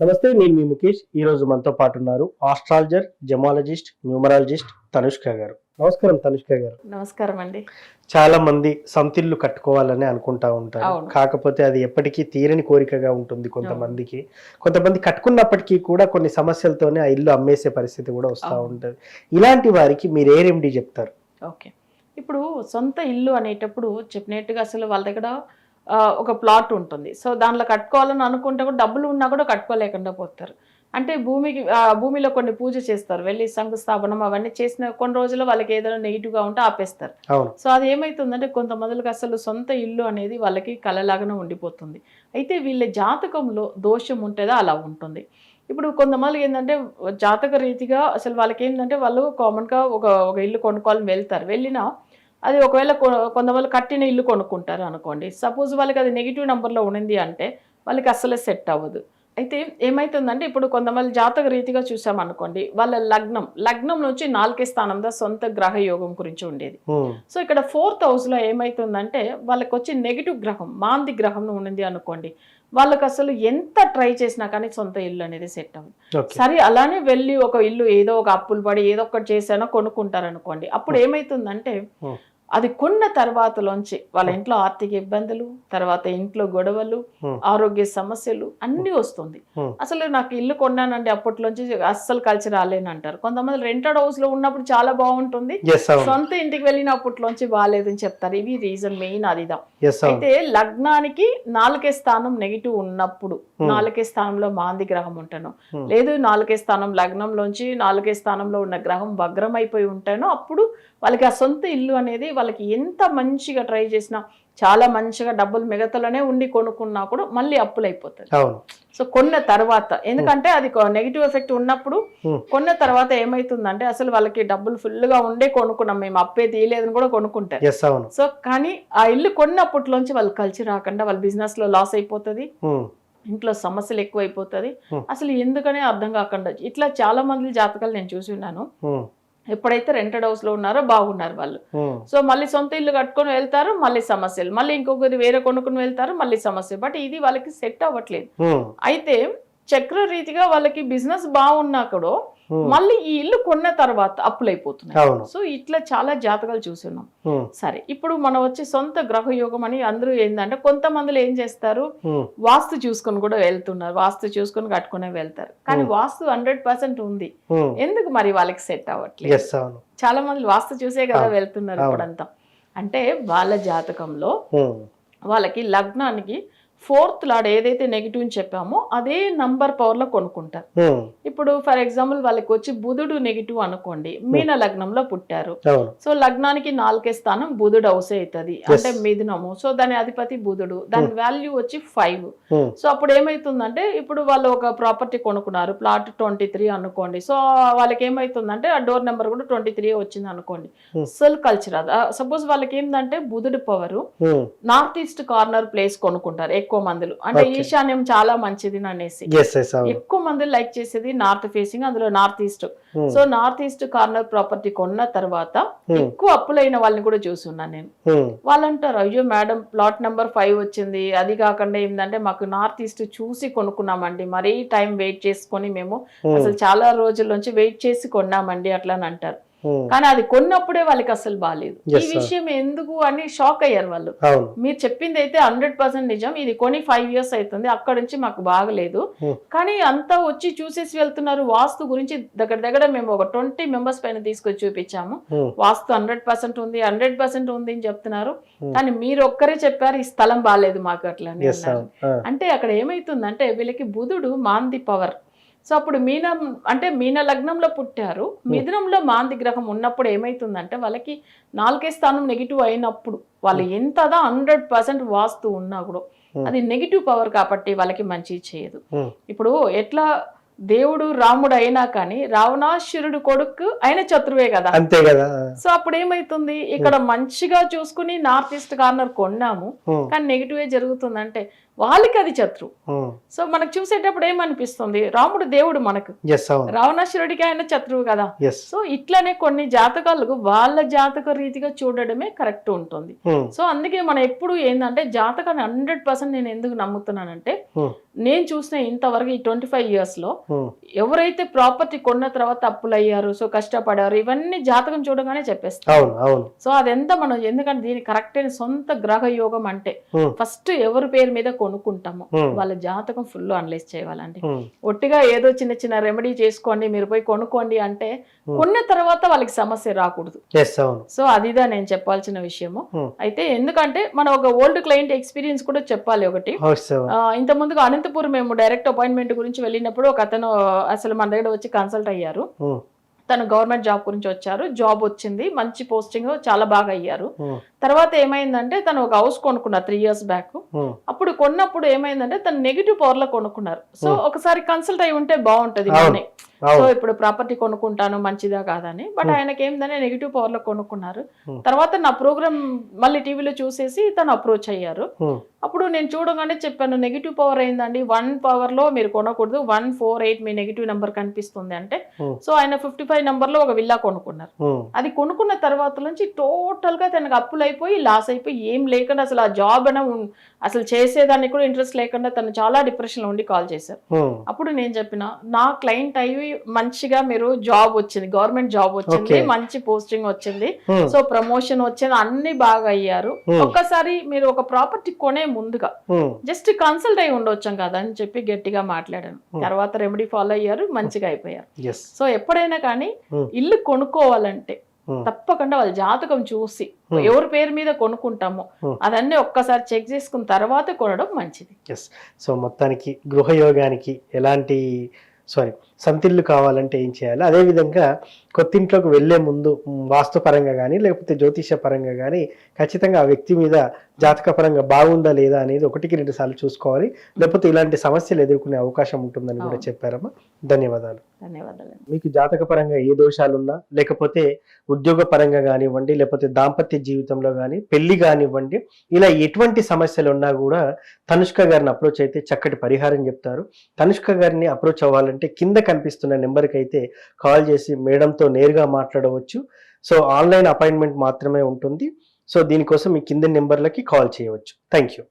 నమస్తే నేను మీ ముఖేష్. ఈ రోజు మనతో పాటు ఉన్నారు ఆస్ట్రాలజర్ జమాలజిస్ట్ న్యూమరాలజిస్ట్ తనుష్క గారు. నమస్కారం తనుష్క గారు. నమస్కారం అండి. చాలా మంది సొంతిల్లు కట్టుకోవాలని అనుకుంటా ఉంటారు. కాకపోతే అది ఎప్పటికీ తీరని కోరికగా ఉంటుంది కొంతమందికి. కొంతమంది కట్టుకున్నప్పటికీ కూడా కొన్ని సమస్యలతోనే ఆ ఇల్లు అమ్మేసే పరిస్థితి కూడా వస్తూ. ఉంటది. ఇలాంటి వారికి మీరు ఏ రెమెడీ చెప్తారు? ఓకే. ఇప్పుడు సొంత ఇల్లు అనేటప్పుడు చెప్పినట్టుగా అసలు వాళ్ళ దగ్గర ఒక ప్లాట్ ఉంటుంది. సో దాంట్లో కట్టుకోవాలని అనుకుంటే కూడా డబ్బులు ఉన్నా కూడా కట్టుకోలేకుండా పోతారు. అంటే భూమికి భూమిలో కొన్ని పూజ చేస్తారు. వెళ్ళి శంకుస్థాపనం అవన్నీ చేసిన కొన్ని రోజులు వాళ్ళకి ఏదైనా నెగిటివ్గా ఉంటే ఆపేస్తారు. సో అది ఏమవుతుందంటే కొంతమందికి అసలు సొంత ఇల్లు అనేది వాళ్ళకి కలలాగానే ఉండిపోతుంది. అయితే వీళ్ళ జాతకంలో దోషం ఉంటుందో అలా ఉంటుంది. ఇప్పుడు కొంతమందికి ఏంటంటే జాతక రీతిగా అసలు వాళ్ళకి ఏంటంటే వాళ్ళు కామన్గా ఒక ఒక ఇల్లు కొనుక్కోవాలని వెళ్తారు. వెళ్ళినా అది ఒకవేళ కొంతమంది కట్టిన ఇల్లు కొనుక్కుంటారు అనుకోండి. సపోజ్ వాళ్ళకి అది నెగిటివ్ నెంబర్లో ఉండింది అంటే వాళ్ళకి అసలే సెట్ అవ్వదు. అయితే ఏమైతుందంటే ఇప్పుడు కొంతమంది జాతక రీతిగా చూసామనుకోండి వాళ్ళ లగ్నం లగ్నం నుంచి నాలుగే స్థానంలో సొంత గ్రహ యోగం గురించి ఉండేది. సో ఇక్కడ ఫోర్త్ హౌస్లో ఏమవుతుందంటే వాళ్ళకి వచ్చి నెగిటివ్ గ్రహం మాంది గ్రహం ఉన్నది అనుకోండి. వాళ్ళకి అసలు ఎంత ట్రై చేసినా కానీ సొంత ఇల్లు అనేది సెట్ అవ్వదు. సరే అలానే వెళ్ళి ఒక ఇల్లు ఏదో ఒక అప్పులు పడి ఏదో ఒకటి చేసానో కొనుక్కుంటారు అనుకోండి అప్పుడు ఏమైతుందంటే. అది కొన్న తర్వాతలోంచి వాళ్ళ ఇంట్లో ఆర్థిక ఇబ్బందులు తర్వాత ఇంట్లో గొడవలు. ఆరోగ్య సమస్యలు అన్నీ వస్తుంది. అసలు నాకు ఇల్లు కొన్నానండి అప్పట్లోంచి అస్సలు కలిసి రాలేను అంటారు కొంతమంది రెంటెడ్ హౌస్లో ఉన్నప్పుడు చాలా బాగుంటుంది సొంత ఇంటికి వెళ్ళినప్పట్లోంచి బాగాలేదని చెప్తారు ఇవి రీజన్ మెయిన్ అదిదా అయితే లగ్నానికి నాలుగే స్థానం నెగిటివ్ ఉన్నప్పుడు. నాలుగే స్థానంలో మాంది గ్రహం ఉంటాను. లేదు నాలుగే స్థానం లగ్నంలోంచి నాలుగే స్థానంలో ఉన్న గ్రహం భగ్రం అయిపోయి ఉంటానో అప్పుడు వాళ్ళకి ఆ సొంత ఇల్లు అనేది వాళ్ళకి ఎంత మంచిగా ట్రై చేసినా చాలా మంచిగా డబ్బులు మిగతలోనే ఉండి కొనుక్కున్నా కూడా మళ్ళీ అప్పులు అయిపోతుంది సో కొన్న తర్వాత ఎందుకంటే అది నెగిటివ్ ఎఫెక్ట్ ఉన్నప్పుడు. కొన్న తర్వాత ఏమైతుందంటే అసలు వాళ్ళకి డబ్బులు ఫుల్గా ఉండే కొనుక్కున్నాం మేము అప్పే తీయలేదని కూడా కొనుక్కుంటారు. సో కానీ ఆ ఇల్లు కొన్నప్పట్లోంచి వాళ్ళు కలిసి రాకుండా వాళ్ళ బిజినెస్లో లాస్ అయిపోతుంది. ఇంట్లో సమస్యలు ఎక్కువ అయిపోతుంది Hmm. అసలు ఎందుకనే అర్థం కాకుండా ఇట్లా చాలా మంది జాతకాలు నేను చూసి ఉన్నాను. ఎప్పుడైతే రెంటెడ్ హౌస్లో ఉన్నారో బాగున్నారు వాళ్ళు. సో మళ్ళీ సొంత ఇల్లు కట్టుకొని వెళ్తారు మళ్ళీ సమస్యలు. మళ్ళీ ఇంకొకరు వేరే కొనుక్కుని వెళ్తారు మళ్ళీ సమస్య బట్ ఇది వాళ్ళకి సెట్ అవ్వట్లేదు. అయితే చక్ర రీతిగా వాళ్ళకి బిజినెస్ బాగున్నా కూడా మళ్ళీ ఈ ఇల్లు కొన్న తర్వాత అప్పులు అయిపోతున్నాయి అవును. సో ఇట్లా చాలా జాతకాలు చూస్తున్నాం సరే ఇప్పుడు మనం వచ్చి సొంత గ్రహ యోగం అని అందరూ ఏంటంటే కొంతమందిలో ఏం చేస్తారు? వాస్తు చూసుకొని కూడా వెళ్తున్నారు. వాస్తు చూసుకొని కట్టుకునే వెళ్తారు. కానీ. వాస్తు హండ్రెడ్ పర్సెంట్ ఉంది. ఎందుకు మరి వాళ్ళకి సెట్ అవ్వట్లేదు? చాలా మంది వాస్తు చూసే కదా. వెళ్తున్నారు. ఇప్పుడంతా. అంటే వాళ్ళ జాతకంలో వాళ్ళకి లగ్నానికి ఫోర్త్ లాడ్ ఏదైతే నెగిటివ్ అని చెప్పామో అదే నంబర్ పవర్లో కొనుక్కుంటారు. ఇప్పుడు ఫర్ ఎగ్జాంపుల్ వాళ్ళకి వచ్చి బుధుడు నెగిటివ్ అనుకోండి మీన లగ్నంలో పుట్టారు. సో లగ్నానికి నాలుగే స్థానం బుధుడు హౌస్ అవుతుంది. అంటే మిథునము. సో దాని అధిపతి బుధుడు. దాని వాల్యూ వచ్చి ఫైవ్ సో అప్పుడు ఏమైతుందంటే ఇప్పుడు వాళ్ళు ఒక ప్రాపర్టీ కొనుక్కున్నారు ప్లాట్ ట్వంటీ త్రీ అనుకోండి. సో వాళ్ళకి ఏమైతుందంటే ఆ డోర్ నెంబర్ కూడా ట్వంటీ త్రీ వచ్చింది అనుకోండి. సెల్ కల్చర్ సపోజ్ వాళ్ళకి ఏంటంటే బుధుడు power north east corner place కొనుక్కుంటారు. ఎక్కువ మందిలో. అంటే. ఈశాన్యం చాలా మంచిది అనేసి ఎక్కువ మంది లైక్ చేసేది నార్త్ ఫేసింగ్ అందులో north east. Um, so north east corner property కొన్న తర్వాత Hmm. ఎక్కువ అప్పులైన వాళ్ళని కూడా చూస్తున్నాను నేను. ఉమ్, వాళ్ళు అంటారు అయ్యో మేడం ప్లాట్ నెంబర్ ఫైవ్ వచ్చింది. అది కాకుండా ఏంటంటే మాకు నార్త్ ఈస్ట్ చూసి కొనుక్కున్నామండి. మరీ టైం వెయిట్ చేసుకొని మేము అసలు చాలా రోజుల నుంచి వెయిట్ చేసి కొన్నామండి అట్లా అని అంటారు కానీ అది కొన్నప్పుడే వాళ్ళకి అసలు బాగాలేదు ఈ. విషయం ఎందుకు అని షాక్ అయ్యారు వాళ్ళు. మీరు చెప్పింది అయితే హండ్రెడ్ పర్సెంట్ నిజం. ఇది కొని ఫైవ్ ఇయర్స్ అవుతుంది. అక్కడ నుంచి మాకు బాగలేదు. Hmm. కానీ అంతా వచ్చి చూసేసి వెళ్తున్నారు. వాస్తు గురించి దగ్గర దగ్గర మేము ఒక ట్వంటీ మెంబర్స్ పైన తీసుకొచ్చి చూపించాము. ఉమ్, వాస్తు హండ్రెడ్ పర్సెంట్ ఉంది హండ్రెడ్ పర్సెంట్ ఉంది అని చెప్తున్నారు. Hmm. కానీ మీరు ఒక్కరే చెప్పారు ఈ స్థలం బాగాలేదు మాకు అట్లా ఆ, అంటే అక్కడ ఏమైతుందంటే వీళ్ళకి బుధుడు మాంది పవర్ సో అప్పుడు మీనం అంటే మీన లగ్నంలో పుట్టారు. మిథునంలో మాంది గ్రహం ఉన్నప్పుడు ఏమైతుందంటే వాళ్ళకి నాలుగే స్థానం నెగిటివ్ అయినప్పుడు వాళ్ళు ఎంతదా హండ్రెడ్ పర్సెంట్ వాస్తు ఉన్నా కూడా. అది నెగిటివ్ పవర్ కాబట్టి వాళ్ళకి మంచి చేయదు. ఇప్పుడు ఎట్లా దేవుడు రాముడు అయినా కానీ రావణాసురుడు కొడుకు ఆయన శత్రువే కదా. అంతే కదా. సో అప్పుడు ఏమైతుంది ఇక్కడ మంచిగా చూసుకుని నార్త్ ఈస్ట్ కార్నర్ కొన్నాము. కానీ నెగిటివే జరుగుతుందంటే వాళ్ళకి అది శత్రు. సో మనకు చూసేటప్పుడు ఏమనిపిస్తుంది? రాముడు దేవుడు మనకు. రావణాసురుడికి ఆయన శత్రువు కదా. సో ఇట్లనే కొన్ని జాతకాలకు వాళ్ళ జాతక రీతిగా చూడడమే కరెక్ట్ ఉంటుంది. సో అందుకే మనం ఎప్పుడు ఏంటంటే జాతకాన్ని హండ్రెడ్ పర్సెంట్ నేను ఎందుకు నమ్ముతున్నానంటే. నేను చూసిన ఇంతవరకు ఈ ట్వంటీ ఫైవ్ ఇయర్స్లో ఎవరైతే ప్రాపర్టీ కొన్న తర్వాత అప్పులు అయ్యారు సో కష్టపడారు ఇవన్నీ జాతకం చూడగానే చెప్పేస్తారు. సో అదెంత మనం ఎందుకంటే దీని కరెక్ట్ అయిన సొంత గ్రహ యోగం అంటే. ఫస్ట్ ఎవరి పేరు మీద కొనుక్కుంటామో. వాళ్ళ జాతకం ఫుల్ అనలైజ్ చేయాలండి. ఒట్టిగా ఏదో చిన్న చిన్న రెమెడీ చేసుకోండి మీరు పోయి కొనుక్కోండి అంటే కొన్న తర్వాత వాళ్ళకి సమస్య రాకూడదు. సో అదిదా నేను చెప్పాల్సిన విషయము. అయితే ఎందుకంటే మనం ఒక ఓల్డ్ క్లయింట్ ఎక్స్పీరియన్స్ కూడా చెప్పాలి ఒకటి. ఇంత ముందుగా అనంతపురం మేము డైరెక్ట్ అపాయింట్మెంట్ గురించి వెళ్ళినప్పుడు ఒక అతను అసలు మన దగ్గర వచ్చి కన్సల్ట్ అయ్యారు. తను గవర్నమెంట్ జాబ్ గురించి వచ్చారు. జాబ్ వచ్చింది. మంచి పోస్టింగ్ చాలా బాగా అయ్యారు. తర్వాత ఏమైందంటే తను ఒక హౌస్ కొనుక్కున్నారు త్రీ ఇయర్స్ బ్యాక్. అప్పుడు కొన్నప్పుడు ఏమైందంటే తను నెగిటివ్ పవర్లో కొనుక్కున్నారు. సో ఒకసారి కన్సల్ట్ అయి ఉంటే బాగుంటది. సో ఇప్పుడు ప్రాపర్టీ కొనుక్కుంటాను మంచిదా కాదని బట్. ఆయనకి ఏంటంటే నెగిటివ్ పవర్లో కొనుక్కున్నారు. తర్వాత నా ప్రోగ్రామ్ మళ్ళీ టీవీలో చూసేసి తను అప్రోచ్ అయ్యారు. అప్పుడు నేను చూడగానే చెప్పాను నెగిటివ్ పవర్ అయిందండి వన్ పవర్లో మీరు కొనకూడదు వన్ ఫోర్ ఎయిట్ మీ నెగిటివ్ నెంబర్ కనిపిస్తుంది అంటే. సో ఆయన ఫిఫ్టీ ఫైవ్ నెంబర్లో ఒక విల్లా కొనుక్కున్నారు. అది కొనుక్కున్న తర్వాత నుంచి టోటల్గా తనకు అప్పులు అయిపోయి లాస్ అయిపోయి ఏం లేకుండా అసలు ఆ జాబ్ అనే అసలు చేసేదానికి కూడా ఇంట్రెస్ట్ లేకుండా తను చాలా డిప్రెషన్లో ఉండి కాల్ చేశారు. అప్పుడు నేను చెప్పిన నా క్లయింట్ అయ్యి మంచిగా మీరు జాబ్ వచ్చింది గవర్నమెంట్ జాబ్ వచ్చింది. మంచి పోస్టింగ్ వచ్చింది Hmm. సో ప్రమోషన్ వచ్చింది అన్ని బాగా అయ్యారు Hmm. ఒక్కసారి మీరు ఒక ప్రాపర్టీ కొనే ముందుగా Hmm. జస్ట్ కన్సల్ట్ అయి ఉండొచ్చాం కదా అని చెప్పి గట్టిగా మాట్లాడాను. తర్వాత రెమెడీ ఫాలో అయ్యారు మంచిగా అయిపోయారు. సో ఎప్పుడైనా కానీ. ఇల్లు కొనుక్కోవాలంటే. తప్పకుండా వాళ్ళ జాతకం చూసి. ఎవరి పేరు మీద కొనుక్కుంటామో. అదన్నీ ఒక్కసారి చెక్ చేసుకున్న తర్వాత కొనడం మంచిది ఎస్ సో మొత్తానికి గృహయోగానికి ఎలాంటి సారీ సంతిల్లు కావాలంటే ఏం చేయాలి? అదేవిధంగా కొత్త ఇంట్లోకి వెళ్ళే ముందు వాస్తుపరంగా కానీ లేకపోతే జ్యోతిష పరంగా కానీ ఖచ్చితంగా ఆ వ్యక్తి మీద జాతక పరంగా బాగుందా లేదా అనేది ఒకటికి రెండు సార్లు చూసుకోవాలి. లేకపోతే ఇలాంటి సమస్యలు ఎదుర్కొనే అవకాశం ఉంటుందని కూడా. చెప్పారమ్మా. ధన్యవాదాలు. ధన్యవాదాలు మీకు జాతక పరంగా ఏ దోషాలున్నా లేకపోతే ఉద్యోగ పరంగా కానివ్వండి లేకపోతే దాంపత్య జీవితంలో కానీ పెళ్ళి కానివ్వండి ఇలా ఎటువంటి సమస్యలు ఉన్నా కూడా తనుష్క గారిని అప్రోచ్ అయితే చక్కటి పరిహారం చెప్తారు. తనుష్క గారిని అప్రోచ్ అవ్వాలంటే కింద కనిపిస్తున్న నెంబర్కి అయితే కాల్ చేసి మేడంతో నేరుగా మాట్లాడవచ్చు. సో ఆన్లైన్ అపాయింట్మెంట్ మాత్రమే ఉంటుంది. సో దీనికోసం మీ కింద నెంబర్లకి కాల్ చేయవచ్చు. Thank you